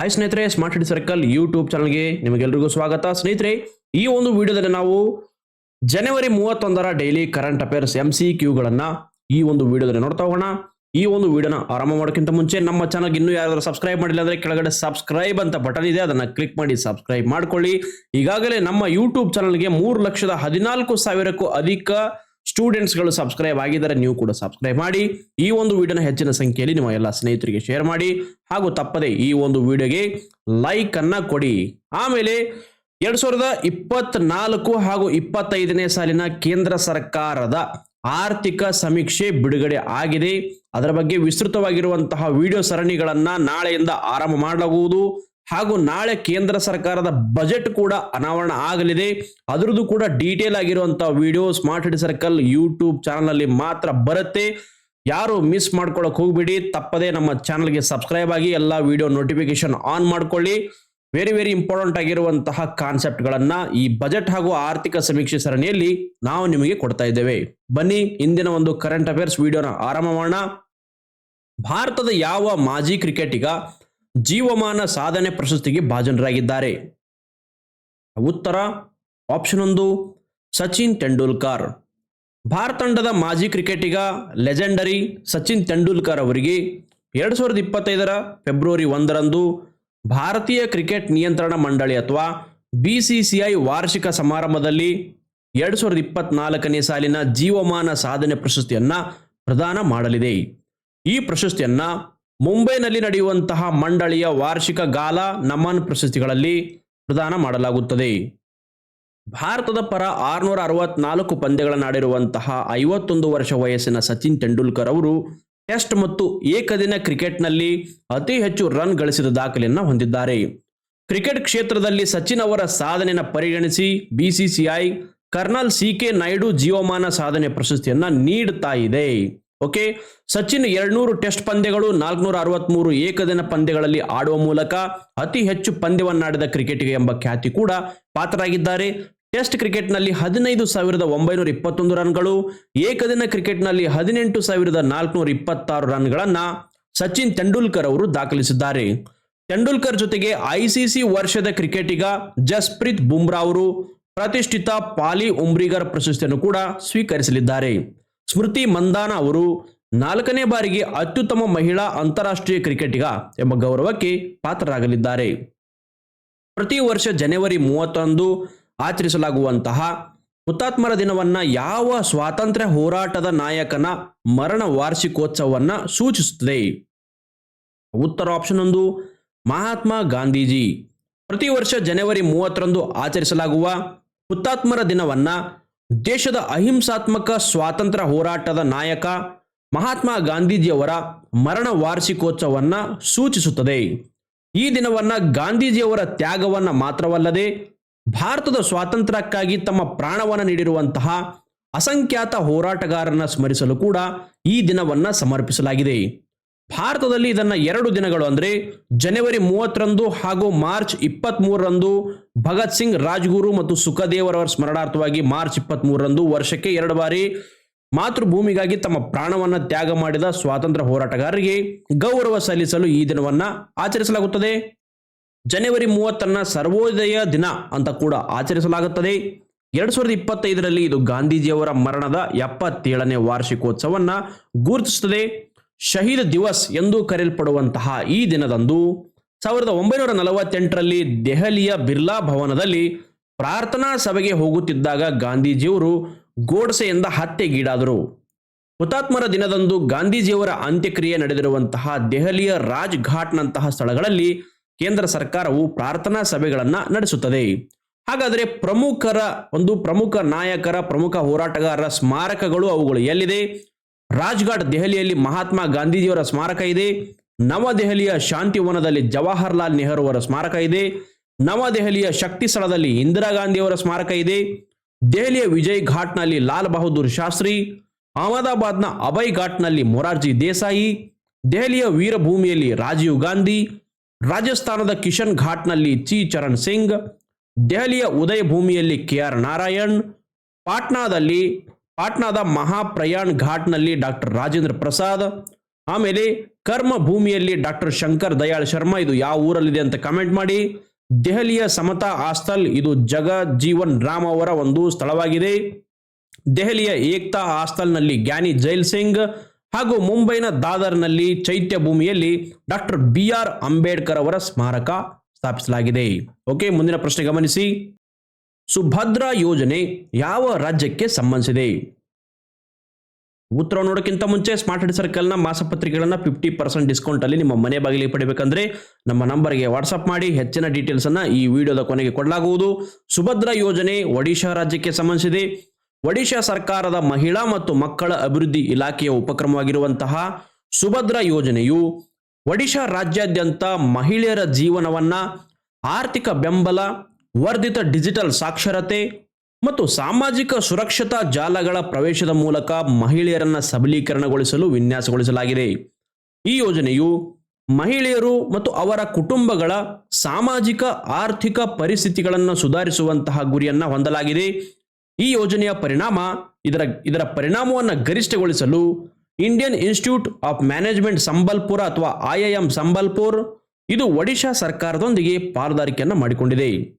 Hi ಸ್ನೇಹಿತರೆ smart city circle YouTube ಚಾನಲ್ಗೆ ನಿಮಗೆಲ್ರಿಗೂ ಸ್ವಾಗತ. ಸ್ನೇಹಿತರೆ, ಈ ಒಂದು ವಿಡಿಯೋದಲ್ಲಿ ನಾವು ಜನವರಿ ಮೂವತ್ತೊಂದರ daily current affairs M C ಕ್ಯೂಗಳನ್ನು ಈ ಒಂದು ವಿಡಿಯೋದಲ್ಲಿ ನೋಡ್ತಾ ಹೋಗೋಣ. ಈ ಒಂದು ವಿಡಿಯೋನ ಆರಂಭ ಮಾಡೋಕ್ಕಿಂತ ಮುಂಚೆ ನಮ್ಮ ಚಾನಲ್ಗೆ ಇನ್ನೂ ಯಾರಾದರೂ ಸಬ್ಸ್ಕ್ರೈಬ್ ಮಾಡಿಲ್ಲ ಅಂದರೆ ಕೆಳಗಡೆ ಸಬ್ಸ್ಕ್ರೈಬ್ ಅಂತ ಬಟನ್ ಇದೆ. ಅದನ್ನು ಕ್ಲಿಕ್ ಮಾಡಿ ಸಬ್ಸ್ಕ್ರೈಬ್ ಮಾಡ್ಕೊಳ್ಳಿ. ಈಗಾಗಲೇ ನಮ್ಮ ಯೂಟ್ಯೂಬ್ ಚಾನಲ್ಗೆ ಮೂರು ಲಕ್ಷದ ಹದಿನಾಲ್ಕು ಸಾವಿರಕ್ಕೂ ಅಧಿಕ ಸ್ಟೂಡೆಂಟ್ಸ್ಗಳು ಸಬ್ಸ್ಕ್ರೈಬ್ ಆಗಿದ್ದಾರೆ ನೀವು ಕೂಡ ಸಬ್ಸ್ಕ್ರೈಬ್ ಮಾಡಿ. ಈ ಒಂದು ವಿಡಿಯೋನ ಹೆಚ್ಚಿನ ಸಂಖ್ಯೆಯಲ್ಲಿ ನಿಮ್ಮ ಎಲ್ಲ ಸ್ನೇಹಿತರಿಗೆ ಶೇರ್ ಮಾಡಿ. ಹಾಗೂ ತಪ್ಪದೆ ಈ ಒಂದು ವಿಡಿಯೋಗೆ ಲೈಕ್ ಅನ್ನ ಕೊಡಿ. ಆಮೇಲೆ ಎರಡ್ ಸಾವಿರದ ಇಪ್ಪತ್ನಾಲ್ಕು ಹಾಗೂ ಇಪ್ಪತ್ತೈದನೇ ಸಾಲಿನ ಕೇಂದ್ರ ಸರ್ಕಾರದ ಆರ್ಥಿಕ ಸಮೀಕ್ಷೆ ಬಿಡುಗಡೆ ಆಗಿದೆ. ಅದರ ಬಗ್ಗೆ ವಿಸ್ತೃತವಾಗಿರುವಂತಹ ವಿಡಿಯೋ ಸರಣಿಗಳನ್ನ ನಾಳೆಯಿಂದ ಆರಂಭ ಮಾಡಲಾಗುವುದು. ಹಾಗೂ ನಾಳೆ ಕೇಂದ್ರ ಸರ್ಕಾರದ ಬಜೆಟ್ ಕೂಡ ಅನಾವರಣ ಆಗಲಿದೆ. ಅದರದ್ದು ಕೂಡ ಡೀಟೇಲ್ ಆಗಿರುವಂತಹ video smart city circle YouTube channel ಅಲ್ಲಿ ಮಾತ್ರ ಬರುತ್ತೆ. ಯಾರು ಮಿಸ್ ಮಾಡ್ಕೊಳಕ್ ಹೋಗ್ಬೇಡಿ, ತಪ್ಪದೆ ನಮ್ಮ ಚಾನಲ್ಗೆ ಸಬ್ಸ್ಕ್ರೈಬ್ ಆಗಿ ಎಲ್ಲ ವಿಡಿಯೋ ನೋಟಿಫಿಕೇಶನ್ ಆನ್ ಮಾಡ್ಕೊಳ್ಳಿ. ವೆರಿ ವೆರಿ ಇಂಪಾರ್ಟೆಂಟ್ ಆಗಿರುವಂತಹ ಕಾನ್ಸೆಪ್ಟ್ ಗಳನ್ನ ಈ ಬಜೆಟ್ ಹಾಗೂ ಆರ್ಥಿಕ ಸಮೀಕ್ಷೆ ಸರಣಿಯಲ್ಲಿ ನಾವು ನಿಮಗೆ ಕೊಡ್ತಾ ಇದ್ದೇವೆ. ಬನ್ನಿ, ಇಂದಿನ ಒಂದು ಕರೆಂಟ್ ಅಫೇರ್ಸ್ ವಿಡಿಯೋನ ಆರಂಭ ಮಾಡೋಣ. ಭಾರತದ ಯಾವ ಮಾಜಿ ಕ್ರಿಕೆಟಿಗ ಜೀವಮಾನ ಸಾಧನೆ ಪ್ರಶಸ್ತಿಗೆ ಭಾಜನರಾಗಿದ್ದಾರೆ. ಉತ್ತರ ಆಪ್ಷನ್ ಒಂದು, ಸಚಿನ್ ತೆಂಡೂಲ್ಕರ್. ಭಾರತ ತಂಡದ ಮಾಜಿ ಕ್ರಿಕೆಟಿಗ ಲೆಜೆಂಡರಿ ಸಚಿನ್ ತೆಂಡೂಲ್ಕರ್ ಅವರಿಗೆ ಎರಡು ಸಾವಿರದ ಇಪ್ಪತ್ತೈದರ ಫೆಬ್ರವರಿ ಒಂದರಂದು ಭಾರತೀಯ ಕ್ರಿಕೆಟ್ ನಿಯಂತ್ರಣ ಮಂಡಳಿ ಅಥವಾ ಬಿ ವಾರ್ಷಿಕ ಸಮಾರಂಭದಲ್ಲಿ ಎರಡು ಸಾವಿರದ ಇಪ್ಪತ್ನಾಲ್ಕನೇ ಸಾಲಿನ ಜೀವಮಾನ ಸಾಧನೆ ಪ್ರಶಸ್ತಿಯನ್ನ ಪ್ರದಾನ ಮಾಡಲಿದೆ. ಈ ಪ್ರಶಸ್ತಿಯನ್ನ ಮುಂಬೈನಲ್ಲಿ ನಡೆಯುವಂತಹ ಮಂಡಳಿಯ ವಾರ್ಷಿಕ ಗಾಲ ನಮನ್ ಪ್ರಶಸ್ತಿಗಳಲ್ಲಿ ಪ್ರದಾನ ಮಾಡಲಾಗುತ್ತದೆ. ಭಾರತದ ಪರ ಆರುನೂರ ಅರವತ್ನಾಲ್ಕು ಪಂದ್ಯಗಳನ್ನಾಡಿರುವಂತಹ ಐವತ್ತೊಂದು ವರ್ಷ ವಯಸ್ಸಿನ ಸಚಿನ್ ತೆಂಡೂಲ್ಕರ್ ಅವರು ಟೆಸ್ಟ್ ಮತ್ತು ಏಕದಿನ ಕ್ರಿಕೆಟ್ನಲ್ಲಿ ಅತಿ ಹೆಚ್ಚು ರನ್ ಗಳಿಸಿದ ದಾಖಲೆಯನ್ನು ಹೊಂದಿದ್ದಾರೆ. ಕ್ರಿಕೆಟ್ ಕ್ಷೇತ್ರದಲ್ಲಿ ಸಚಿನ್ ಅವರ ಸಾಧನೆಯನ್ನು ಪರಿಗಣಿಸಿ BCCI colonel C K Naidu ಜೀವಮಾನ ಸಾಧನೆ ಪ್ರಶಸ್ತಿಯನ್ನು ನೀಡುತ್ತಾ ಇದೆ. ಓಕೆ ಸಚಿನ್ ಎರಡ್ನೂರು ಟೆಸ್ಟ್ ಪಂದ್ಯಗಳು ನಾಲ್ಕುನೂರ ಅರವತ್ಮೂರು ಏಕದಿನ ಪಂದ್ಯಗಳಲ್ಲಿ ಆಡುವ ಮೂಲಕ ಅತಿ ಹೆಚ್ಚು ಪಂದ್ಯವನ್ನಾಡಿದ ಕ್ರಿಕೆಟಿಗೆ ಎಂಬ ಖ್ಯಾತಿ ಕೂಡ ಪಾತ್ರರಾಗಿದ್ದಾರೆ. ಟೆಸ್ಟ್ ಕ್ರಿಕೆಟ್ನಲ್ಲಿ ಹದಿನೈದು ಸಾವಿರದ ಒಂಬೈನೂರ ಇಪ್ಪತ್ತೊಂದು ರನ್ಗಳು, ಏಕದಿನ ಕ್ರಿಕೆಟ್ನಲ್ಲಿ ಹದಿನೆಂಟು ಸಾವಿರದ ನಾಲ್ಕುನೂರ ಇಪ್ಪತ್ತಾರು ರನ್ಗಳನ್ನು ಸಚಿನ್ ತೆಂಡೂಲ್ಕರ್ ಅವರು ದಾಖಲಿಸಿದ್ದಾರೆ. ತೆಂಡೂಲ್ಕರ್ ಜೊತೆಗೆ ಐಸಿಸಿ ವರ್ಷದ ಕ್ರಿಕೆಟಿಗ ಜಸ್ಪ್ರೀತ್ ಬುಮ್ರಾ ಅವರು ಪ್ರತಿಷ್ಠಿತ ಪಾಲಿ ಉಮ್ರಿಗರ್ ಪ್ರಶಸ್ತಿಯನ್ನು ಕೂಡ ಸ್ವೀಕರಿಸಲಿದ್ದಾರೆ. ಸ್ಮೃತಿ ಮಂದಾನ ಅವರು ನಾಲ್ಕನೇ ಬಾರಿಗೆ ಅತ್ಯುತ್ತಮ ಮಹಿಳಾ ಅಂತಾರಾಷ್ಟ್ರೀಯ ಕ್ರಿಕೆಟಿಗ ಎಂಬ ಗೌರವಕ್ಕೆ ಪಾತ್ರರಾಗಲಿದ್ದಾರೆ. ಪ್ರತಿ ವರ್ಷ ಜನವರಿ ಮೂವತ್ತೊಂದು ಆಚರಿಸಲಾಗುವಂತಹ ಹುತಾತ್ಮರ ದಿನವನ್ನ ಯಾವ ಸ್ವಾತಂತ್ರ್ಯ ಹೋರಾಟದ ನಾಯಕನ ಮರಣ ವಾರ್ಷಿಕೋತ್ಸವವನ್ನ ಸೂಚಿಸುತ್ತದೆ? ಉತ್ತರ ಆಪ್ಷನ್ ಒಂದು, ಮಹಾತ್ಮ ಗಾಂಧೀಜಿ. ಪ್ರತಿ ವರ್ಷ ಜನವರಿ ಮೂವತ್ತರಂದು ಆಚರಿಸಲಾಗುವ ಹುತಾತ್ಮರ ದಿನವನ್ನ ದೇಶದ ಅಹಿಂಸಾತ್ಮಕ ಸ್ವಾತಂತ್ರ್ಯ ಹೋರಾಟದ ನಾಯಕ ಮಹಾತ್ಮ ಗಾಂಧೀಜಿಯವರ ಮರಣ ವಾರ್ಷಿಕೋತ್ಸವವನ್ನ ಸೂಚಿಸುತ್ತದೆ. ಈ ದಿನವನ್ನ ಗಾಂಧೀಜಿಯವರ ತ್ಯಾಗವನ್ನ ಮಾತ್ರವಲ್ಲದೆ ಭಾರತದ ಸ್ವಾತಂತ್ರ್ಯಕ್ಕಾಗಿ ತಮ್ಮ ಪ್ರಾಣವನ್ನು ನೀಡಿರುವಂತಹ ಅಸಂಖ್ಯಾತ ಹೋರಾಟಗಾರರನ್ನ ಸ್ಮರಿಸಲು ಕೂಡ ಈ ದಿನವನ್ನ ಸಮರ್ಪಿಸಲಾಗಿದೆ. ಭಾರತದಲ್ಲಿ ಇದನ್ನ ಎರಡು ದಿನಗಳು, ಅಂದ್ರೆ ಜನವರಿ ಮೂವತ್ತರಂದು ಹಾಗೂ ಮಾರ್ಚ್ ಇಪ್ಪತ್ತ್ ಮೂರರಂದು ಭಗತ್ ಸಿಂಗ್, ರಾಜ್ಗುರು ಮತ್ತು ಸುಖದೇವರವರ ಸ್ಮರಣಾರ್ಥವಾಗಿ ಮಾರ್ಚ್ ಇಪ್ಪತ್ತ್ ಮೂರರಂದು ವರ್ಷಕ್ಕೆ ಎರಡು ಬಾರಿ ಮಾತೃಭೂಮಿಗಾಗಿ ತಮ್ಮ ಪ್ರಾಣವನ್ನ ತ್ಯಾಗ ಮಾಡಿದ ಸ್ವಾತಂತ್ರ್ಯ ಹೋರಾಟಗಾರರಿಗೆ ಗೌರವ ಸಲ್ಲಿಸಲು ಈ ದಿನವನ್ನ ಆಚರಿಸಲಾಗುತ್ತದೆ. ಜನವರಿ ಮೂವತ್ತನ್ನ ಸರ್ವೋದಯ ದಿನ ಅಂತ ಕೂಡ ಆಚರಿಸಲಾಗುತ್ತದೆ. ಎರಡ್ ಸಾವಿರದ ಇಪ್ಪತ್ತೈದರಲ್ಲಿ ಇದು ಗಾಂಧೀಜಿಯವರ ಮರಣದ ಎಪ್ಪತ್ತೇಳನೇ ವಾರ್ಷಿಕೋತ್ಸವವನ್ನ ಗುರುತಿಸುತ್ತದೆ. ಶಹೀದ್ ದಿವಸ್ ಎಂದು ಕರೆಯಲ್ಪಡುವಂತಹ ಈ ದಿನದಂದು ಸಾವಿರದ ಒಂಬೈನೂರ ನಲವತ್ತೆಂಟರಲ್ಲಿ ದೆಹಲಿಯ ಬಿರ್ಲಾ ಭವನದಲ್ಲಿ ಪ್ರಾರ್ಥನಾ ಸಭೆಗೆ ಹೋಗುತ್ತಿದ್ದಾಗ ಗಾಂಧೀಜಿಯವರು ಗೋಡ್ಸೆಯಿಂದ ಹತ್ಯೆಗೀಡಾದರು. ಹುತಾತ್ಮರ ದಿನದಂದು ಗಾಂಧೀಜಿಯವರ ಅಂತ್ಯಕ್ರಿಯೆ ನಡೆದಿರುವಂತಹ ದೆಹಲಿಯ ರಾಜ್ ಘಾಟ್ನಂತಹ ಸ್ಥಳಗಳಲ್ಲಿ ಕೇಂದ್ರ ಸರ್ಕಾರವು ಪ್ರಾರ್ಥನಾ ಸಭೆಗಳನ್ನು ನಡೆಸುತ್ತದೆ. ಹಾಗಾದರೆ ಪ್ರಮುಖರ ಒಂದು ಪ್ರಮುಖ ನಾಯಕರ ಪ್ರಮುಖ ಹೋರಾಟಗಾರರ ಸ್ಮಾರಕಗಳು ಅವುಗಳು ಎಲ್ಲಿದೆ? ರಾಜ್ಘಾಟ್ ದೆಹಲಿಯಲ್ಲಿ ಮಹಾತ್ಮ ಗಾಂಧೀಜಿಯವರ ಸ್ಮಾರಕ ಇದೆ. ನವದೆಹಲಿಯ ಶಾಂತಿವನದಲ್ಲಿ ಜವಾಹರ್ಲಾಲ್ ನೆಹರು ಅವರ ಸ್ಮಾರಕ ಇದೆ. ನವದೆಹಲಿಯ ಶಕ್ತಿ ಸ್ಥಳದಲ್ಲಿ ಇಂದಿರಾ ಗಾಂಧಿಯವರ ಸ್ಮಾರಕ ಇದೆ. ದೆಹಲಿಯ ವಿಜಯ್ ಘಾಟ್ನಲ್ಲಿ ಲಾಲ್ ಬಹದ್ದೂರ್ ಶಾಸ್ತ್ರಿ, ಅಹಮದಾಬಾದ್ನ ಅಭಯ್ ಘಾಟ್ನಲ್ಲಿ ಮೊರಾರ್ಜಿ ದೇಸಾಯಿ, ದೆಹಲಿಯ ವೀರಭೂಮಿಯಲ್ಲಿ ರಾಜೀವ್ ಗಾಂಧಿ, ರಾಜಸ್ಥಾನದ ಕಿಶನ್ ಘಾಟ್ನಲ್ಲಿ ಚಿ ಚರಣ್ ಸಿಂಗ್, ದೆಹಲಿಯ ಉದಯ ಭೂಮಿಯಲ್ಲಿ ಕೆ ಆರ್ ನಾರಾಯಣ್, ಪಾಟ್ನಾದಲ್ಲಿ ಪಾಟ್ನಾದ ಮಹಾಪ್ರಯಾಣ್ ಘಾಟ್ನಲ್ಲಿ ಡಾಕ್ಟರ್ ರಾಜೇಂದ್ರ ಪ್ರಸಾದ್, ಆಮೇಲೆ ಕರ್ಮ ಭೂಮಿಯಲ್ಲಿ ಡಾಕ್ಟರ್ ಶಂಕರ್ ದಯಾಳ್ ಶರ್ಮಾ, ಇದು ಯಾವ ಊರಲ್ಲಿದೆ ಅಂತ ಕಮೆಂಟ್ ಮಾಡಿ. ದೆಹಲಿಯ ಸಮತಾ ಆಸ್ಥಲ್ ಇದು ಜಗಜೀವನ್ ರಾಮ್ ಅವರ ಒಂದು ಸ್ಥಳವಾಗಿದೆ. ದೆಹಲಿಯ ಏಕ್ತಾ ಆಸ್ತಲ್ನಲ್ಲಿ ಗ್ಯಾನಿ ಜೈಲ್ ಸಿಂಗ್ ಹಾಗೂ ಮುಂಬೈನ ದಾದರ್ನಲ್ಲಿ ಚೈತ್ಯ ಭೂಮಿಯಲ್ಲಿ ಡಾಕ್ಟರ್ ಬಿ. ಆರ್. ಅಂಬೇಡ್ಕರ್ ಅವರ ಸ್ಮಾರಕ ಸ್ಥಾಪಿಸಲಾಗಿದೆ. ಓಕೆ, ಮುಂದಿನ ಪ್ರಶ್ನೆ ಗಮನಿಸಿ. ಸುಭದ್ರಾ ಯೋಜನೆ ಯಾವ ರಾಜ್ಯಕ್ಕೆ ಸಂಬಂಧಿಸಿದೆ? ಉತ್ತರ ನೋಡೋಕ್ಕಿಂತ ಮುಂಚೆ ಸ್ಮಾರ್ಟ್ ಹೆಡ್ ಸರ್ಕಲ್ನ ಮಾಸಪತ್ರಿಕೆಗಳನ್ನ ಫಿಫ್ಟಿ ಪರ್ಸೆಂಟ್ ಡಿಸ್ಕೌಂಟ್ ಅಲ್ಲಿ ನಿಮ್ಮ ಮನೆ ಬಾಗಿಲಿಗೆ ಪಡಿಬೇಕಂದ್ರೆ ನಮ್ಮ ನಂಬರ್ಗೆ ವಾಟ್ಸಪ್ ಮಾಡಿ ಹೆಚ್ಚಿನ ಡೀಟೇಲ್ಸ್ ಅನ್ನ ಈ ವಿಡಿಯೋದ ಕೊನೆಗೆ ಕೊಡಲಾಗುವುದು. ಸುಭದ್ರಾ ಯೋಜನೆ ಒಡಿಶಾ ರಾಜ್ಯಕ್ಕೆ ಸಂಬಂಧಿಸಿದೆ. ಒಡಿಶಾ ಸರ್ಕಾರದ ಮಹಿಳಾ ಮತ್ತು ಮಕ್ಕಳ ಅಭಿವೃದ್ಧಿ ಇಲಾಖೆಯ ಉಪಕ್ರಮವಾಗಿರುವಂತಹ ಸುಭದ್ರಾ ಯೋಜನೆಯು ಒಡಿಶಾ ರಾಜ್ಯಾದ್ಯಂತ ಮಹಿಳೆಯರ ಜೀವನವನ್ನ ಆರ್ಥಿಕ ಬೆಂಬಲ ವರ್ಧಿತ ಡಿಜಿಟಲ್ ಸಾಕ್ಷರತೆ ಮತ್ತು ಸಾಮಾಜಿಕ ಸುರಕ್ಷತಾ ಜಾಲಗಳ ಪ್ರವೇಶದ ಮೂಲಕ ಮಹಿಳೆಯರನ್ನ ಸಬಲೀಕರಣಗೊಳಿಸಲು ವಿನ್ಯಾಸಗೊಳಿಸಲಾಗಿದೆ. ಈ ಯೋಜನೆಯು ಮಹಿಳೆಯರು ಮತ್ತು ಅವರ ಕುಟುಂಬಗಳ ಸಾಮಾಜಿಕ, ಆರ್ಥಿಕ ಪರಿಸ್ಥಿತಿಗಳನ್ನು ಸುಧಾರಿಸುವಂತಹ ಗುರಿಯನ್ನ ಹೊಂದಲಾಗಿದೆ. ಈ ಯೋಜನೆಯ ಪರಿಣಾಮ ಇದರ ಇದರ ಪರಿಣಾಮವನ್ನು ಗರಿಷ್ಠಗೊಳಿಸಲು Indian Institute of Management Sambalpur ಅಥವಾ ಐಐಎಂ ಸಂಬಲ್ಪುರ್, ಇದು ಒಡಿಶಾ ಸರ್ಕಾರದೊಂದಿಗೆ ಪಾಲುದಾರಿಕೆಯನ್ನು ಮಾಡಿಕೊಂಡಿದೆ.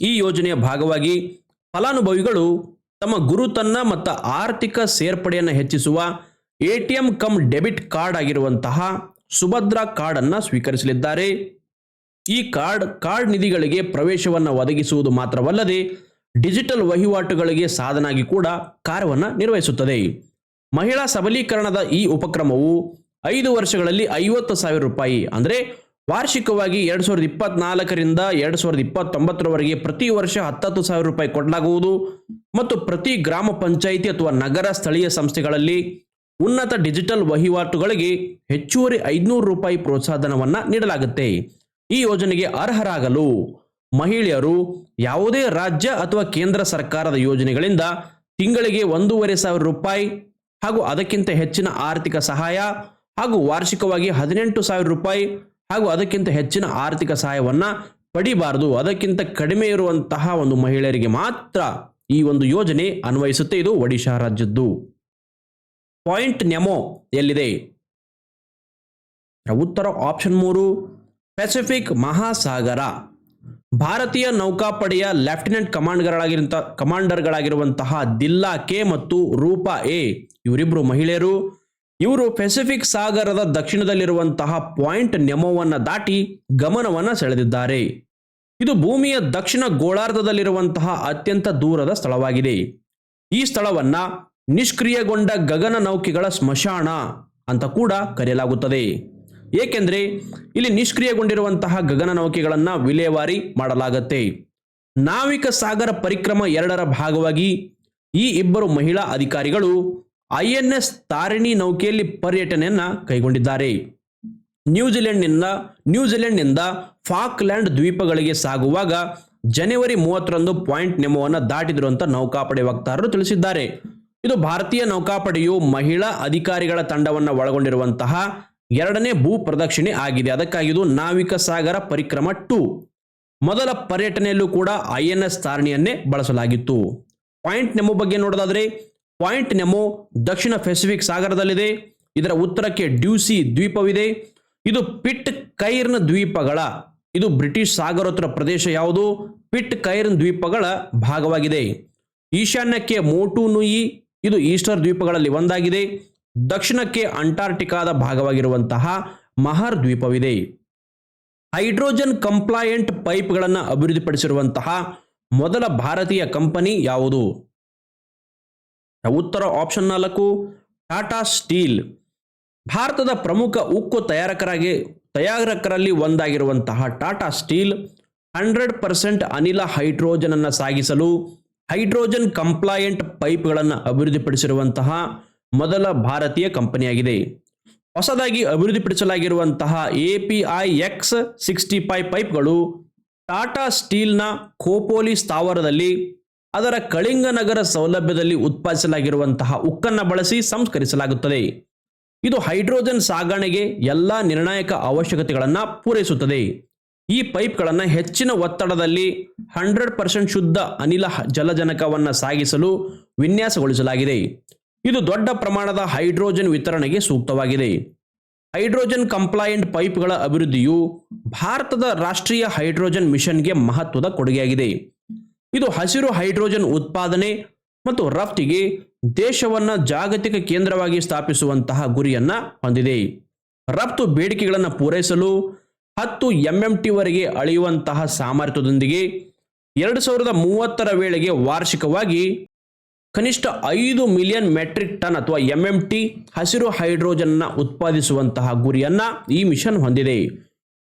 ಈ ಯೋಜನೆಯ ಭಾಗವಾಗಿ ಫಲಾನುಭವಿಗಳು ತಮ್ಮ ಗುರುತನ್ನ ಮತ್ತು ಆರ್ಥಿಕ ಸೇರ್ಪಡೆಯನ್ನು ಹೆಚ್ಚಿಸುವ ಎಟಿಎಂ ಕಮ್ ಡೆಬಿಟ್ ಕಾರ್ಡ್ ಆಗಿರುವಂತಹ ಸುಭದ್ರಾ ಕಾರ್ಡ್ ಅನ್ನ ಸ್ವೀಕರಿಸಲಿದ್ದಾರೆ. ಈ ಕಾರ್ಡ್ ಕಾರ್ಡ್ ನಿಧಿಗಳಿಗೆ ಪ್ರವೇಶವನ್ನು ಒದಗಿಸುವುದು ಮಾತ್ರವಲ್ಲದೆ ಡಿಜಿಟಲ್ ವಹಿವಾಟುಗಳಿಗೆ ಸಾಧನಾಗಿ ಕೂಡ ಕಾರ್ಯವನ್ನು ನಿರ್ವಹಿಸುತ್ತದೆ. ಮಹಿಳಾ ಸಬಲೀಕರಣದ ಈ ಉಪಕ್ರಮವು ಐದು ವರ್ಷಗಳಲ್ಲಿ ಐವತ್ತು ಸಾವಿರ ರೂಪಾಯಿ ಅಂದರೆ ವಾರ್ಷಿಕವಾಗಿ ಎರಡು ಸಾವಿರದ ಇಪ್ಪತ್ನಾಲ್ಕರಿಂದ ಎರಡು ಸಾವಿರದ ಇಪ್ಪತ್ತೊಂಬತ್ತರವರೆಗೆ ಪ್ರತಿ ವರ್ಷ ಹತ್ತತ್ತು ಸಾವಿರ ರೂಪಾಯಿ ಕೊಡಲಾಗುವುದು. ಮತ್ತು ಪ್ರತಿ ಗ್ರಾಮ ಪಂಚಾಯಿತಿ ಅಥವಾ ನಗರ ಸ್ಥಳೀಯ ಸಂಸ್ಥೆಗಳಲ್ಲಿ ಉನ್ನತ ಡಿಜಿಟಲ್ ವಹಿವಾಟುಗಳಿಗೆ ಹೆಚ್ಚುವರಿ ಐದುನೂರು ರೂಪಾಯಿ ಪ್ರೋತ್ಸಾಹಧನವನ್ನು ನೀಡಲಾಗುತ್ತೆ. ಈ ಯೋಜನೆಗೆ ಅರ್ಹರಾಗಲು ಮಹಿಳೆಯರು ಯಾವುದೇ ರಾಜ್ಯ ಅಥವಾ ಕೇಂದ್ರ ಸರ್ಕಾರದ ಯೋಜನೆಗಳಿಂದ ತಿಂಗಳಿಗೆ ಒಂದೂವರೆ ಸಾವಿರ ರೂಪಾಯಿ ಹಾಗೂ ಅದಕ್ಕಿಂತ ಹೆಚ್ಚಿನ ಆರ್ಥಿಕ ಸಹಾಯ ಹಾಗೂ ವಾರ್ಷಿಕವಾಗಿ ಹದಿನೆಂಟು ಸಾವಿರ ರೂಪಾಯಿ ಹಾಗೂ ಅದಕ್ಕಿಂತ ಹೆಚ್ಚಿನ ಆರ್ಥಿಕ ಸಹಾಯವನ್ನ ಪಡಿಬಾರದು. ಅದಕ್ಕಿಂತ ಕಡಿಮೆ ಇರುವಂತಹ ಒಂದು ಮಹಿಳೆಯರಿಗೆ ಮಾತ್ರ ಈ ಒಂದು ಯೋಜನೆ ಅನ್ವಯಿಸುತ್ತೆ. ಇದು ಒಡಿಶಾ ರಾಜ್ಯದ್ದು. ಪಾಯಿಂಟ್ ನೆಮೋ ಎಲ್ಲಿದೆ? ಉತ್ತರ ಆಪ್ಷನ್ ಮೂರು, ಪೆಸಿಫಿಕ್ ಮಹಾಸಾಗರ. ಭಾರತೀಯ ನೌಕಾಪಡೆಯ ಲೆಫ್ಟಿನೆಂಟ್ ಕಮಾಂಡರ್ಗಳಾಗಿರಂತ ಕಮಾಂಡರ್ಗಳಾಗಿರುವಂತಹ ದಿಲ್ಲಾ ಕೆ ಮತ್ತು ರೂಪಾ ಎ ಇವರಿಬ್ಬರು ಮಹಿಳೆಯರು ಇವರು ಪೆಸಿಫಿಕ್ ಸಾಗರದ ದಕ್ಷಿಣದಲ್ಲಿರುವಂತಹ ಪಾಯಿಂಟ್ ನೆಮೋವನ್ನು ದಾಟಿ ಗಮನವನ್ನು ಸೆಳೆದಿದ್ದಾರೆ. ಇದು ಭೂಮಿಯ ದಕ್ಷಿಣ ಗೋಳಾರ್ಧದಲ್ಲಿರುವಂತಹ ಅತ್ಯಂತ ದೂರದ ಸ್ಥಳವಾಗಿದೆ. ಈ ಸ್ಥಳವನ್ನ ನಿಷ್ಕ್ರಿಯಗೊಂಡ ಗಗನ ನೌಕೆಗಳ ಸ್ಮಶಾನ ಅಂತ ಕೂಡ ಕರೆಯಲಾಗುತ್ತದೆ. ಏಕೆಂದರೆ ಇಲ್ಲಿ ನಿಷ್ಕ್ರಿಯಗೊಂಡಿರುವಂತಹ ಗಗನ ನೌಕೆಗಳನ್ನು ವಿಲೇವಾರಿ ಮಾಡಲಾಗುತ್ತೆ. ನಾವಿಕ ಸಾಗರ ಪರಿಕ್ರಮ ಎರಡರ ಭಾಗವಾಗಿ ಈ ಇಬ್ಬರು ಮಹಿಳಾ ಅಧಿಕಾರಿಗಳು ಐಎನ್ಎಸ್ ತಾರಿಣಿ ನೌಕೆಯಲ್ಲಿ ಪರ್ಯಟನೆಯನ್ನ ಕೈಗೊಂಡಿದ್ದಾರೆ. ನ್ಯೂಜಿಲೆಂಡ್ನಿಂದ ನ್ಯೂಜಿಲೆಂಡ್ನಿಂದ ಫಾಕ್ಲ್ಯಾಂಡ್ ದ್ವೀಪಗಳಿಗೆ ಸಾಗುವಾಗ ಜನವರಿ ಮೂವತ್ತರಂದು ಪಾಯಿಂಟ್ ನೆಮವನ್ನು ದಾಟಿದ್ರು ಅಂತ ನೌಕಾಪಡೆ ವಕ್ತಾರರು ತಿಳಿಸಿದ್ದಾರೆ. ಇದು ಭಾರತೀಯ ನೌಕಾಪಡೆಯು ಮಹಿಳಾ ಅಧಿಕಾರಿಗಳ ತಂಡವನ್ನು ಒಳಗೊಂಡಿರುವಂತಹ ಎರಡನೇ ಭೂ ಪ್ರದಕ್ಷಿಣೆ ಆಗಿದೆ. ಅದಕ್ಕಾಗಿ ಇದು ನಾವಿಕ ಸಾಗರ ಪರಿಕ್ರಮ ಟು. ಮೊದಲ ಪರ್ಯಟನೆಯಲ್ಲೂ ಕೂಡ ಐ ಎನ್ ತಾರಣಿಯನ್ನೇ ಬಳಸಲಾಗಿತ್ತು. ಪಾಯಿಂಟ್ ನೆಮೋ ಬಗ್ಗೆ ನೋಡೋದಾದ್ರೆ ಪಾಯಿಂಟ್ ನೆಮೊ ದಕ್ಷಿಣ ಪೆಸಿಫಿಕ್ ಸಾಗರದಲ್ಲಿದೆ. ಇದರ ಉತ್ತರಕ್ಕೆ ಡ್ಯೂಸಿ ದ್ವೀಪವಿದೆ. ಇದು ಪಿಟ್ ಕೈರ್ನ್ ದ್ವೀಪಗಳ, ಇದು ಬ್ರಿಟಿಷ್ ಸಾಗರೋತ್ತರ ಪ್ರದೇಶ ಯಾವುದು? ಪಿಟ್ ಕೈರ್ನ್ ದ್ವೀಪಗಳ ಭಾಗವಾಗಿದೆ. ಈಶಾನ್ಯಕ್ಕೆ ಮೋಟು ನುಯಿ ಇದು ಈಸ್ಟರ್ ದ್ವೀಪಗಳಲ್ಲಿ ಒಂದಾಗಿದೆ. ದಕ್ಷಿಣಕ್ಕೆ ಅಂಟಾರ್ಟಿಕಾದ ಭಾಗವಾಗಿರುವಂತಹ ಮಹಾರ್ ದ್ವೀಪವಿದೆ. ಹೈಡ್ರೋಜನ್ ಕಂಪ್ಲಾಯಂಟ್ ಪೈಪ್ಗಳನ್ನು ಅಭಿವೃದ್ಧಿಪಡಿಸಿರುವಂತಹ ಮೊದಲ ಭಾರತೀಯ ಕಂಪನಿ ಯಾವುದು? ಉತ್ತರ ಆಪ್ಷನ್ ನಾಲ್ಕು ಟಾಟಾ ಸ್ಟೀಲ್ ಭಾರತದ ಪ್ರಮುಖ ಉಕ್ಕು ತಯಾರಕರಾಗಿ, ತಯಾರಕರಲ್ಲಿ ಒಂದಾಗಿರುವಂತಹ ಟಾಟಾ ಸ್ಟೀಲ್ ಹಂಡ್ರೆಡ್ ಪರ್ಸೆಂಟ್ ಅನಿಲ ಹೈಡ್ರೋಜನ್ ಅನ್ನು ಸಾಗಿಸಲು ಹೈಡ್ರೋಜನ್ ಕಂಪ್ಲಾಯಂಟ್ ಪೈಪ್ಗಳನ್ನು ಅಭಿವೃದ್ಧಿಪಡಿಸಿರುವಂತಹ ಮೊದಲ ಭಾರತೀಯ ಕಂಪನಿಯಾಗಿದೆ. ಹೊಸದಾಗಿ ಅಭಿವೃದ್ಧಿಪಡಿಸಲಾಗಿರುವಂತಹ A P I X sixty five ಪೈಪ್ಗಳು ಟಾಟಾ ಸ್ಟೀಲ್ನ ಕೋಪೋಲಿ ಸ್ಥಾವರದಲ್ಲಿ ಅದರ ಕಳಿಂಗ ನಗರ ಸೌಲಭ್ಯದಲ್ಲಿ ಉತ್ಪಾದಿಸಲಾಗಿರುವಂತಹ ಉಕ್ಕನ್ನು ಬಳಸಿ ಸಂಸ್ಕರಿಸಲಾಗುತ್ತದೆ. ಇದು ಹೈಡ್ರೋಜನ್ ಸಾಗಣೆಗೆ ಎಲ್ಲ ನಿರ್ಣಾಯಕ ಅವಶ್ಯಕತೆಗಳನ್ನು ಪೂರೈಸುತ್ತದೆ. ಈ ಪೈಪ್ಗಳನ್ನು ಹೆಚ್ಚಿನ ಒತ್ತಡದಲ್ಲಿ ಹಂಡ್ರೆಡ್ ಪರ್ಸೆಂಟ್ ಶುದ್ಧ ಅನಿಲ ಜಲಜನಕವನ್ನು ಸಾಗಿಸಲು ವಿನ್ಯಾಸಗೊಳಿಸಲಾಗಿದೆ. ಇದು ದೊಡ್ಡ ಪ್ರಮಾಣದ ಹೈಡ್ರೋಜನ್ ವಿತರಣೆಗೆ ಸೂಕ್ತವಾಗಿದೆ. ಹೈಡ್ರೋಜನ್ ಕಂಪ್ಲಾಯಂಟ್ ಪೈಪ್ಗಳ ಅಭಿವೃದ್ಧಿಯು ಭಾರತದ ರಾಷ್ಟ್ರೀಯ ಹೈಡ್ರೋಜನ್ ಮಿಷನ್ಗೆ ಮಹತ್ವದ ಕೊಡುಗೆಯಾಗಿದೆ. ಇದು ಹಸಿರು ಹೈಡ್ರೋಜನ್ ಉತ್ಪಾದನೆ ಮತ್ತು ರಫ್ತಿಗೆ ದೇಶವನ್ನ ಜಾಗತಿಕ ಕೇಂದ್ರವಾಗಿ ಸ್ಥಾಪಿಸುವಂತಹ ಗುರಿಯನ್ನ ಹೊಂದಿದೆ. ರಫ್ತು ಬೇಡಿಕೆಗಳನ್ನು ಪೂರೈಸಲು ಹತ್ತು ಎಂಎಂಟಿ ವರೆಗೆ ಅಳೆಯುವಂತಹ ಸಾಮರ್ಥ್ಯದೊಂದಿಗೆ ಎರಡು ಸಾವಿರದ ಮೂವತ್ತರ ವೇಳೆಗೆ ವಾರ್ಷಿಕವಾಗಿ ಕನಿಷ್ಠ ಐದು ಮಿಲಿಯನ್ ಮೆಟ್ರಿಕ್ ಟನ್ ಅಥವಾ ಎಂಎಂಟಿ ಹಸಿರು ಹೈಡ್ರೋಜನ್ನ ಉತ್ಪಾದಿಸುವಂತಹ ಗುರಿಯನ್ನ ಈ ಮಿಷನ್ ಹೊಂದಿದೆ.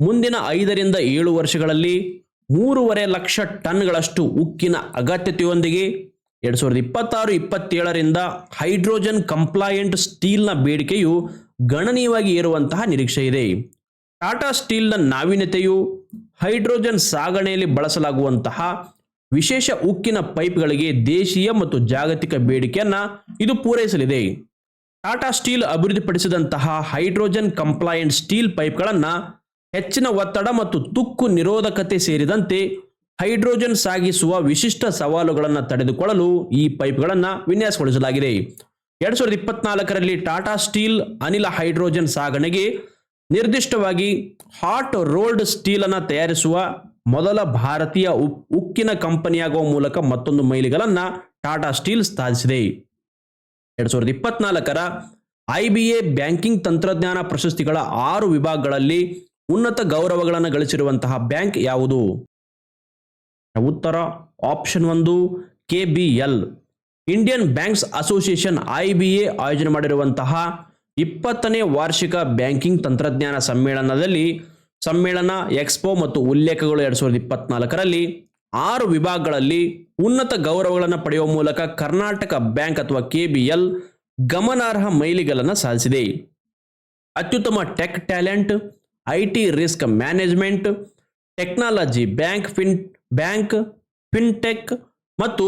ಮುಂದಿನ ಐದರಿಂದ ಏಳು ವರ್ಷಗಳಲ್ಲಿ ಮೂರುವರೆ ಲಕ್ಷ ಟನ್ಗಳಷ್ಟು ಉಕ್ಕಿನ ಅಗತ್ಯತೆಯೊಂದಿಗೆ ಎರಡು ಸಾವಿರದ ಇಪ್ಪತ್ತಾರು, ಇಪ್ಪತ್ತೇಳರಿಂದ ಹೈಡ್ರೋಜನ್ ಕಂಪ್ಲಾಯಂಟ್ ಸ್ಟೀಲ್ನ ಬೇಡಿಕೆಯು ಗಣನೀಯವಾಗಿ ಏರುವಂತಹ ನಿರೀಕ್ಷೆ ಇದೆ. ಟಾಟಾ ಸ್ಟೀಲ್ನ ನಾವೀನ್ಯತೆಯು ಹೈಡ್ರೋಜನ್ ಸಾಗಣೆಯಲ್ಲಿ ಬಳಸಲಾಗುವಂತಹ ವಿಶೇಷ ಉಕ್ಕಿನ ಪೈಪ್ಗಳಿಗೆ ದೇಶೀಯ ಮತ್ತು ಜಾಗತಿಕ ಬೇಡಿಕೆಯನ್ನ ಇದು ಪೂರೈಸಲಿದೆ. ಟಾಟಾ ಸ್ಟೀಲ್ ಅಭಿವೃದ್ಧಿಪಡಿಸಿದಂತಹ ಹೈಡ್ರೋಜನ್ ಕಂಪ್ಲಾಯಂಟ್ ಸ್ಟೀಲ್ ಪೈಪ್ಗಳನ್ನು ಹೆಚ್ಚಿನ ಒತ್ತಡ ಮತ್ತು ತುಕ್ಕು ನಿರೋಧಕತೆ ಸೇರಿದಂತೆ ಹೈಡ್ರೋಜನ್ ಸಾಗಿಸುವ ವಿಶಿಷ್ಟ ಸವಾಲುಗಳನ್ನು ತಡೆದುಕೊಳ್ಳಲು ಈ ಪೈಪ್ಗಳನ್ನು ವಿನ್ಯಾಸಗೊಳಿಸಲಾಗಿದೆ. ಎರಡ್ ಸಾವಿರದ ಇಪ್ಪತ್ನಾಲ್ಕರಲ್ಲಿ ಟಾಟಾ ಸ್ಟೀಲ್ ಅನಿಲ ಹೈಡ್ರೋಜನ್ ಸಾಗಣೆಗೆ ನಿರ್ದಿಷ್ಟವಾಗಿ ಹಾಟ್ ರೋಲ್ಡ್ ಸ್ಟೀಲ್ ಅನ್ನು ತಯಾರಿಸುವ ಮೊದಲ ಭಾರತೀಯ ಉಕ್- ಉಕ್ಕಿನ ಕಂಪನಿಯಾಗುವ ಮೂಲಕ ಮತ್ತೊಂದು ಮೈಲಿಗಳನ್ನು ಟಾಟಾ ಸ್ಟೀಲ್ ಸಾಧಿಸಿದೆ. ಎರಡ್ ಸಾವಿರದ ಇಪ್ಪತ್ನಾಲ್ಕರ ಐಬಿಎ ಬ್ಯಾಂಕಿಂಗ್ ತಂತ್ರಜ್ಞಾನ ಪ್ರಶಸ್ತಿಗಳ ಆರು ವಿಭಾಗಗಳಲ್ಲಿ ಉನ್ನತ ಗೌರವಗಳನ್ನು ಗಳಿಸಿರುವಂತಹ ಬ್ಯಾಂಕ್ ಯಾವುದು? ಉತ್ತರ ಆಪ್ಷನ್ ಒಂದು, K B L. Indian banks association I B A ಆಯೋಜನೆ ಮಾಡಿರುವಂತಹ ಇಪ್ಪತ್ತನೇ ವಾರ್ಷಿಕ ಬ್ಯಾಂಕಿಂಗ್ ತಂತ್ರಜ್ಞಾನ ಸಮ್ಮೇಳನದಲ್ಲಿ ಸಮ್ಮೇಳನ, ಎಕ್ಸ್ಪೋ ಮತ್ತು ಉಲ್ಲೇಖಗಳು ಎರಡ್ ಸಾವಿರದ ಇಪ್ಪತ್ನಾಲ್ಕರಲ್ಲಿ ಆರು ವಿಭಾಗಗಳಲ್ಲಿ ಉನ್ನತ ಗೌರವಗಳನ್ನು ಪಡೆಯುವ ಮೂಲಕ ಕರ್ನಾಟಕ ಬ್ಯಾಂಕ್ ಅಥವಾ ಕೆ ಬಿ ಎಲ್ ಗಮನಾರ್ಹ ಮೈಲಿಗಲನ್ನು ಸಾಧಿಸಿದೆ. ಅತ್ಯುತ್ತಮ tech talent I risk management, technology, bank fin, bank, fintech ಮತ್ತು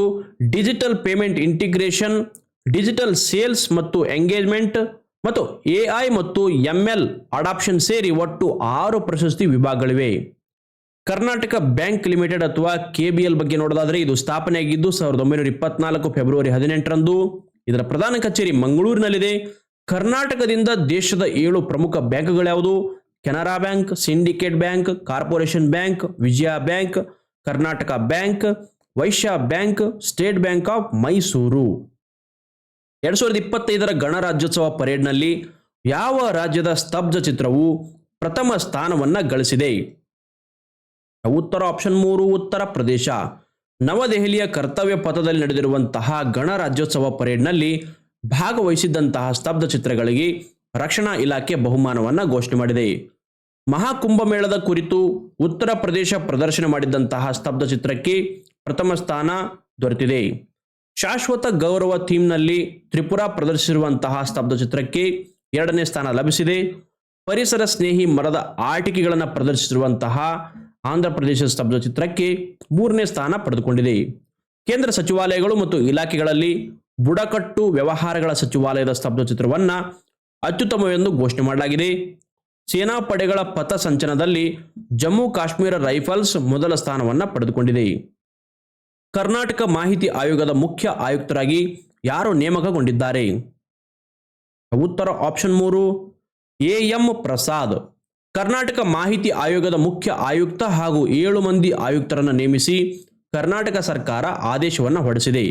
digital payment integration, digital sales ಮತ್ತು ಎಂಗೇಜ್ಮೆಂಟ್ ಮತ್ತು ಎ ಐ ಮತ್ತು ಎಂ ಎಲ್ ಅಡಾಪ್ಷನ್ ಸೇರಿ ಒಟ್ಟು ಆರು ಪ್ರಶಸ್ತಿ ವಿಭಾಗಗಳಿವೆ. ಕರ್ನಾಟಕ ಬ್ಯಾಂಕ್ ಲಿಮಿಟೆಡ್ ಅಥವಾ ಕೆ ಬಿ ಎಲ್ ಬಗ್ಗೆ ನೋಡೋದಾದರೆ ಇದು ಸ್ಥಾಪನೆಯಾಗಿದ್ದು ಸಾವಿರದ ಒಂಬೈನೂರ ಇಪ್ಪತ್ನಾಲ್ಕು ಫೆಬ್ರವರಿ ಹದಿನೆಂಟರಂದು. ಇದರ ಪ್ರಧಾನ ಕಚೇರಿ ಮಂಗಳೂರಿನಲ್ಲಿದೆ. ಕರ್ನಾಟಕದಿಂದ ದೇಶದ ಏಳು ಪ್ರಮುಖ ಬ್ಯಾಂಕ್ಗಳ್ಯಾವುದು Canara bank, syndicate bank, corporation bank, Vijaya bank, Karnataka bank, Vysya bank, state bank of Mysuru. ಎರಡ್ ಸಾವಿರದ ಇಪ್ಪತ್ತೈದರ ಗಣರಾಜ್ಯೋತ್ಸವ ಪರೇಡ್ನಲ್ಲಿ ಯಾವ ರಾಜ್ಯದ ಸ್ತಬ್ಧ ಚಿತ್ರವು ಪ್ರಥಮ ಸ್ಥಾನವನ್ನು ಗಳಿಸಿದೆ? ಉತ್ತರ ಆಪ್ಷನ್ ಮೂರು, ಉತ್ತರ ಪ್ರದೇಶ. ನವದೆಹಲಿಯ ಕರ್ತವ್ಯ ಪಥದಲ್ಲಿ ನಡೆದಿರುವಂತಹ ಗಣರಾಜ್ಯೋತ್ಸವ ಪರೇಡ್ನಲ್ಲಿ ಭಾಗವಹಿಸಿದ್ದಂತಹ ಸ್ತಬ್ಧ ಚಿತ್ರಗಳಿಗೆ ರಕ್ಷಣಾ ಇಲಾಖೆ ಬಹುಮಾನವನ್ನು ಘೋಷಣೆ ಮಾಡಿದೆ. ಮಹಾಕುಂಭಮೇಳದ ಕುರಿತು ಉತ್ತರ ಪ್ರದೇಶ ಪ್ರದರ್ಶನ ಮಾಡಿದಂತಹ ಸ್ತಬ್ಧ ಚಿತ್ರಕ್ಕೆ ಪ್ರಥಮ ಸ್ಥಾನ ದೊರೆತಿದೆ. ಶಾಶ್ವತ ಗೌರವ ಥೀಮ್ನಲ್ಲಿ ತ್ರಿಪುರ ಪ್ರದರ್ಶಿಸಿರುವಂತಹ ಸ್ತಬ್ಧ ಚಿತ್ರಕ್ಕೆ ಎರಡನೇ ಸ್ಥಾನ ಲಭಿಸಿದೆ. ಪರಿಸರ ಸ್ನೇಹಿ ಮರದ ಆಟಿಕೆಗಳನ್ನು ಪ್ರದರ್ಶಿಸಿರುವಂತಹ ಆಂಧ್ರ ಪ್ರದೇಶ ಸ್ತಬ್ಧ ಚಿತ್ರಕ್ಕೆ ಮೂರನೇ ಸ್ಥಾನ ಪಡೆದುಕೊಂಡಿದೆ. ಕೇಂದ್ರ ಸಚಿವಾಲಯಗಳು ಮತ್ತು ಇಲಾಖೆಗಳಲ್ಲಿ ಬುಡಕಟ್ಟು ವ್ಯವಹಾರಗಳ ಸಚಿವಾಲಯದ ಸ್ತಬ್ಧ ಚಿತ್ರವನ್ನು ಅತ್ಯುತ್ತಮವೆಂದು ಘೋಷಣೆ ಮಾಡಲಾಗಿದೆ. ಸೇನಾ ಪಡೆಗಳ ಪಥ ಸಂಚಲನದಲ್ಲಿ ಜಮ್ಮು ಕಾಶ್ಮೀರ ರೈಫಲ್ಸ್ ಮೊದಲ ಸ್ಥಾನವನ್ನು ಪಡೆದುಕೊಂಡಿದೆ. ಕರ್ನಾಟಕ ಮಾಹಿತಿ ಆಯೋಗದ ಮುಖ್ಯ ಆಯುಕ್ತರಾಗಿ ಯಾರು ನೇಮಕಗೊಂಡಿದ್ದಾರೆ? ಉತ್ತರ ಆಪ್ಷನ್ ಮೂರು ಎ ಎಂ ಪ್ರಸಾದ್. ಕರ್ನಾಟಕ ಮಾಹಿತಿ ಆಯೋಗದ ಮುಖ್ಯ ಆಯುಕ್ತ ಹಾಗೂ ಏಳು ಮಂದಿ ಆಯುಕ್ತರನ್ನು ನೇಮಿಸಿ ಕರ್ನಾಟಕ ಸರ್ಕಾರ ಆದೇಶವನ್ನು ಹೊರಡಿಸಿದೆ.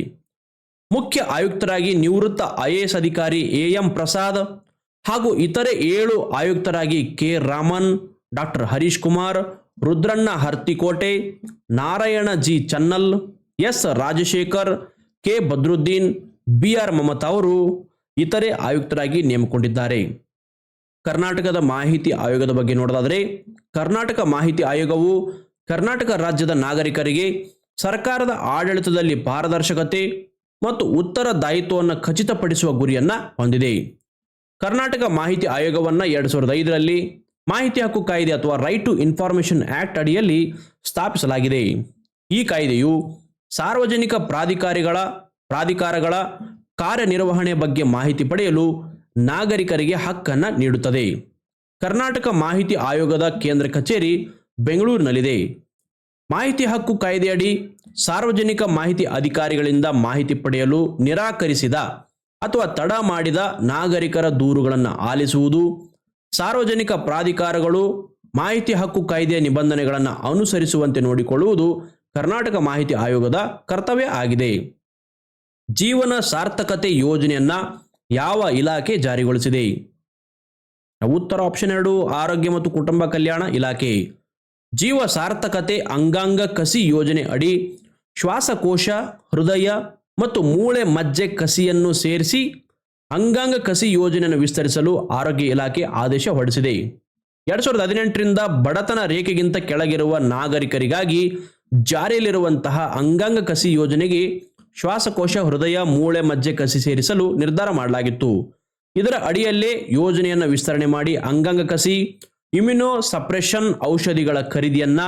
ಮುಖ್ಯ ಆಯುಕ್ತರಾಗಿ ನಿವೃತ್ತ ಐಎಎಸ್ ಅಧಿಕಾರಿ ಎ ಎಂ ಪ್ರಸಾದ್ ಹಾಗೂ ಇತರೆ ಏಳು ಆಯುಕ್ತರಾಗಿ K Raman doctor Harish Kumar, Rudranna Harthikote, Narayana G Channal, S Rajashekar, K Badruddin B R Mamata ಅವರು ಇತರೆ ಆಯುಕ್ತರಾಗಿ ನೇಮಕೊಂಡಿದ್ದಾರೆ ಕರ್ನಾಟಕದ ಮಾಹಿತಿ ಆಯೋಗದ ಬಗ್ಗೆ ನೋಡೋದಾದರೆ, ಕರ್ನಾಟಕ ಮಾಹಿತಿ ಆಯೋಗವು ಕರ್ನಾಟಕ ರಾಜ್ಯದ ನಾಗರಿಕರಿಗೆ ಸರ್ಕಾರದ ಆಡಳಿತದಲ್ಲಿ ಪಾರದರ್ಶಕತೆ ಮತ್ತು ಉತ್ತರದಾಯಿತ್ವವನ್ನು ಖಚಿತಪಡಿಸುವ ಗುರಿಯನ್ನು ಹೊಂದಿದೆ. ಕರ್ನಾಟಕ ಮಾಹಿತಿ ಆಯೋಗವನ್ನು ಎರಡು ಸಾವಿರದ ಐದರಲ್ಲಿ ಮಾಹಿತಿ ಹಕ್ಕು ಕಾಯ್ದೆ ಅಥವಾ ರೈಟ್ ಟು ಇನ್ಫಾರ್ಮೇಷನ್ ಆಕ್ಟ್ ಅಡಿಯಲ್ಲಿ ಸ್ಥಾಪಿಸಲಾಗಿದೆ. ಈ ಕಾಯ್ದೆಯು ಸಾರ್ವಜನಿಕ ಪ್ರಾಧಿಕಾರಿಗಳ, ಪ್ರಾಧಿಕಾರಗಳ ಕಾರ್ಯನಿರ್ವಹಣೆ ಬಗ್ಗೆ ಮಾಹಿತಿ ಪಡೆಯಲು ನಾಗರಿಕರಿಗೆ ಹಕ್ಕನ್ನು ನೀಡುತ್ತದೆ. ಕರ್ನಾಟಕ ಮಾಹಿತಿ ಆಯೋಗದ ಕೇಂದ್ರ ಕಚೇರಿ ಬೆಂಗಳೂರಿನಲ್ಲಿದೆ. ಮಾಹಿತಿ ಹಕ್ಕು ಕಾಯ್ದೆಯಡಿ ಸಾರ್ವಜನಿಕ ಮಾಹಿತಿ ಅಧಿಕಾರಿಗಳಿಂದ ಮಾಹಿತಿ ಪಡೆಯಲು ನಿರಾಕರಿಸಿದ ಅಥವಾ ತಡ ಮಾಡಿದ ನಾಗರಿಕರ ದೂರುಗಳನ್ನು ಆಲಿಸುವುದು, ಸಾರ್ವಜನಿಕ ಪ್ರಾಧಿಕಾರಗಳು ಮಾಹಿತಿ ಹಕ್ಕು ಕಾಯ್ದೆಯ ನಿಬಂಧನೆಗಳನ್ನು ಅನುಸರಿಸುವಂತೆ ನೋಡಿಕೊಳ್ಳುವುದು ಕರ್ನಾಟಕ ಮಾಹಿತಿ ಆಯೋಗದ ಕರ್ತವ್ಯ ಆಗಿದೆ. ಜೀವನ ಸಾರ್ಥಕತೆ ಯೋಜನೆಯನ್ನ ಯಾವ ಇಲಾಖೆ ಜಾರಿಗೊಳಿಸಿದೆ? ಉತ್ತರ ಆಪ್ಷನ್ ಎರಡು, ಆರೋಗ್ಯ ಮತ್ತು ಕುಟುಂಬ ಕಲ್ಯಾಣ ಇಲಾಖೆ. ಜೀವ ಸಾರ್ಥಕತೆ ಅಂಗಾಂಗ ಕಸಿ ಯೋಜನೆ ಅಡಿ ಶ್ವಾಸಕೋಶ, ಹೃದಯ ಮತ್ತು ಮೂಳೆ, ಮಜ್ಜೆ, ಕಸಿಯನ್ನು ಸೇರಿಸಿ ಅಂಗಾಂಗ ಕಸಿ ಯೋಜನೆಯನ್ನು ವಿಸ್ತರಿಸಲು ಆರೋಗ್ಯ ಇಲಾಖೆ ಆದೇಶ ಹೊರಡಿಸಿದೆ. ಎರಡ್ ಸಾವಿರದ ಹದಿನೆಂಟರಿಂದ ಬಡತನ ರೇಖೆಗಿಂತ ಕೆಳಗಿರುವ ನಾಗರಿಕರಿಗಾಗಿ ಜಾರಿಯಲ್ಲಿರುವಂತಹ ಅಂಗಾಂಗ ಕಸಿ ಯೋಜನೆಗೆ ಶ್ವಾಸಕೋಶ, ಹೃದಯ, ಮೂಳೆ, ಮಜ್ಜೆ ಕಸಿ ಸೇರಿಸಲು ನಿರ್ಧಾರ ಮಾಡಲಾಗಿತ್ತು. ಇದರ ಅಡಿಯಲ್ಲೇ ಯೋಜನೆಯನ್ನು ವಿಸ್ತರಣೆ ಮಾಡಿ ಅಂಗಾಂಗ ಕಸಿ, ಇಮ್ಯುನೋ ಸಪ್ರೆಷನ್ ಔಷಧಿಗಳ ಖರೀದಿಯನ್ನ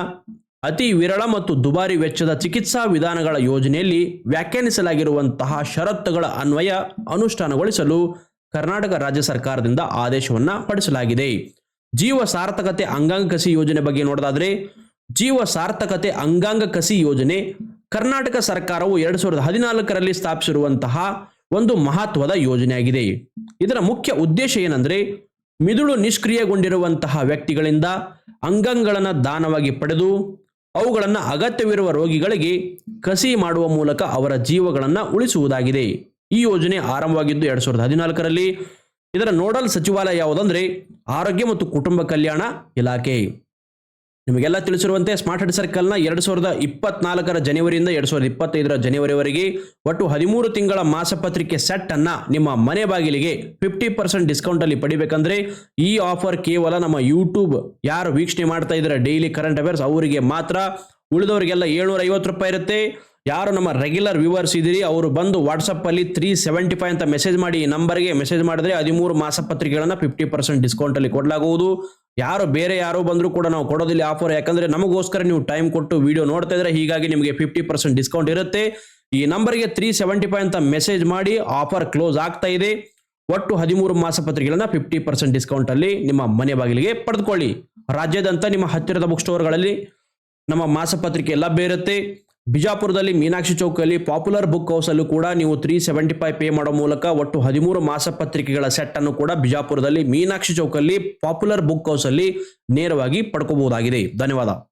ಅತಿ ವಿರಳ ಮತ್ತು ದುಬಾರಿ ವೆಚ್ಚದ ಚಿಕಿತ್ಸಾ ವಿಧಾನಗಳ ಯೋಜನೆಯಲ್ಲಿ ವ್ಯಾಖ್ಯಾನಿಸಲಾಗಿರುವಂತಹ ಷರತ್ತುಗಳ ಅನ್ವಯ ಅನುಷ್ಠಾನಗೊಳಿಸಲು ಕರ್ನಾಟಕ ರಾಜ್ಯ ಸರ್ಕಾರದಿಂದ ಆದೇಶವನ್ನ ಪಡಿಸಲಾಗಿದೆ ಜೀವ ಸಾರ್ಥಕತೆ ಅಂಗಾಂಗ ಕಸಿ ಯೋಜನೆ ಬಗ್ಗೆ ನೋಡೋದಾದರೆ, ಜೀವ ಸಾರ್ಥಕತೆ ಅಂಗಾಂಗ ಕಸಿ ಯೋಜನೆ ಕರ್ನಾಟಕ ಸರ್ಕಾರವು ಎರಡು ಸಾವಿರದ ಹದಿನಾಲ್ಕರಲ್ಲಿ ಸ್ಥಾಪಿಸಿರುವಂತಹ ಒಂದು ಮಹತ್ವದ ಯೋಜನೆಯಾಗಿದೆ. ಇದರ ಮುಖ್ಯ ಉದ್ದೇಶ ಏನಂದ್ರೆ, ಮಿದುಳು ನಿಷ್ಕ್ರಿಯಗೊಂಡಿರುವಂತಹ ವ್ಯಕ್ತಿಗಳಿಂದ ಅಂಗಾಂಗಗಳನ್ನು ದಾನವಾಗಿ ಪಡೆದು ಅವುಗಳನ್ನು ಅಗತ್ಯವಿರುವ ರೋಗಿಗಳಿಗೆ ಕಸಿ ಮಾಡುವ ಮೂಲಕ ಅವರ ಜೀವಗಳನ್ನು ಉಳಿಸುವುದಾಗಿದೆ. ಈ ಯೋಜನೆ ಆರಂಭವಾಗಿದ್ದು ಎರಡ್ ಸಾವಿರದ ಹದಿನಾಲ್ಕರಲ್ಲಿ. ಇದರ ನೋಡಲ್ ಸಚಿವಾಲಯ ಯಾವುದಂದ್ರೆ, ಆರೋಗ್ಯ ಮತ್ತು ಕುಟುಂಬ ಕಲ್ಯಾಣ ಇಲಾಖೆ. ನಿಮಗೆಲ್ಲ ತಿಳಿಸಿರುವಂತೆ ಸ್ಮಾರ್ಟ್ ಹೆಡ್ ಸರ್ಕಲ್ನ ಎರಡು ಸಾವಿರದ ಇಪ್ಪತ್ನಾಲ್ಕರ ಜನವರಿಯಿಂದ ಎರಡು ಸಾವಿರದ ಇಪ್ಪತ್ತೈದರ ಜನವರಿವರೆಗೆ ಒಟ್ಟು ಹದಿಮೂರು ತಿಂಗಳ ಮಾಸಪತ್ರಿಕೆ ಸೆಟ್ ಅನ್ನ ನಿಮ್ಮ ಮನೆ ಬಾಗಿಲಿಗೆ ಫಿಫ್ಟಿ ಪರ್ಸೆಂಟ್ ಡಿಸ್ಕೌಂಟ್ ಅಲ್ಲಿ ಪಡಿಬೇಕಂದ್ರೆ ಈ ಆಫರ್ ಕೇವಲ ನಮ್ಮ ಯೂಟ್ಯೂಬ್ ಯಾರು ವೀಕ್ಷಣೆ ಮಾಡ್ತಾ ಇದ್ದಾರೆ ಡೈಲಿ ಕರೆಂಟ್ ಅಫೇರ್ಸ್ ಅವರಿಗೆ ಮಾತ್ರ. ಉಳಿದವರಿಗೆಲ್ಲ ಏಳ್ನೂರ ಐವತ್ತು ರೂಪಾಯಿ ಇರುತ್ತೆ. ಯಾರು ನಮ್ಮ ರೆಗ್ಯುಲರ್ ವ್ಯೂವರ್ಸ್ ಇದ್ದೀರಿ, ಅವರು ಬಂದು ವಾಟ್ಸಪ್ಪಲ್ಲಿ ತ್ರೀ ಸೆವೆಂಟಿ ಫೈವ್ ಅಂತ ಮೆಸೇಜ್ ಮಾಡಿ ಈ ನಂಬರ್ಗೆ ಮೆಸೇಜ್ ಮಾಡಿದ್ರೆ ಹದಿಮೂರು ಮಾಸಪತ್ರಿಕೆಗಳನ್ನು ಫಿಫ್ಟಿ ಪರ್ಸೆಂಟ್ ಡಿಸ್ಕೌಂಟ್ ಅಲ್ಲಿ ಕೊಡಲಾಗುವುದು. ಯಾರು ಬೇರೆ ಯಾರು ಬಂದರೂ ಕೂಡ ನಾವು ಕೊಡೋದಿಲ್ಲ ಆಫರ್ ಯಾಕಂದ್ರೆ ನಮಗೋಸ್ಕರ ನೀವು ಟೈಮ್ ಕೊಟ್ಟು ವಿಡಿಯೋ ನೋಡ್ತಾ ಇದ್ರೆ ಹೀಗಾಗಿ ನಿಮಗೆ ಫಿಫ್ಟಿ ಪರ್ಸೆಂಟ್ ಡಿಸ್ಕೌಂಟ್ ಇರುತ್ತೆ. ಈ ನಂಬರ್ಗೆ ತ್ರೀ ಸೆವೆಂಟಿ ಫೈವ್ ಅಂತ ಮೆಸೇಜ್ ಮಾಡಿ ಆಫರ್ ಕ್ಲೋಸ್ ಆಗ್ತಾ ಇದೆ. ಒಟ್ಟು ಹದಿಮೂರು ಮಾಸಪತ್ರಿಕೆಗಳನ್ನ ಫಿಫ್ಟಿ ಪರ್ಸೆಂಟ್ ಡಿಸ್ಕೌಂಟ್ ಅಲ್ಲಿ ನಿಮ್ಮ ಮನೆ ಬಾಗಿಲಿಗೆ ಪಡೆದುಕೊಳ್ಳಿ. ರಾಜ್ಯದಂತ ನಿಮ್ಮ ಹತ್ತಿರದ ಬುಕ್ ಸ್ಟೋರ್ಗಳಲ್ಲಿ ನಮ್ಮ ಮಾಸಪತ್ರಿಕೆ ಲಭ್ಯ ಇರುತ್ತೆ ಬಿಜಾಪುರದಲ್ಲಿ ಮೀನಾಕ್ಷಿ ಚೌಕಲ್ಲಿ ಪಾಪ್ಯುಲರ್ ಬುಕ್ ಹೌಸ್ ಕೂಡ ನೀವು ತ್ರೀ ಸೆವೆಂಟಿ ಫೈವ್ ಪೇ ಮಾಡೋ ಮೂಲಕ ಒಟ್ಟು ಹದಿಮೂರು ಮಾಸಪತ್ರಿಕೆಗಳ ಸೆಟ್ ಅನ್ನು ಕೂಡ ಬಿಜಾಪುರದಲ್ಲಿ ಮೀನಾಕ್ಷಿ ಚೌಕಲ್ಲಿ ಪಾಪ್ಯುಲರ್ ಬುಕ್ ಹೌಸ್ ಅಲ್ಲಿ ನೇರವಾಗಿ ಪಡ್ಕೋಬಹುದಾಗಿದೆ. ಧನ್ಯವಾದ.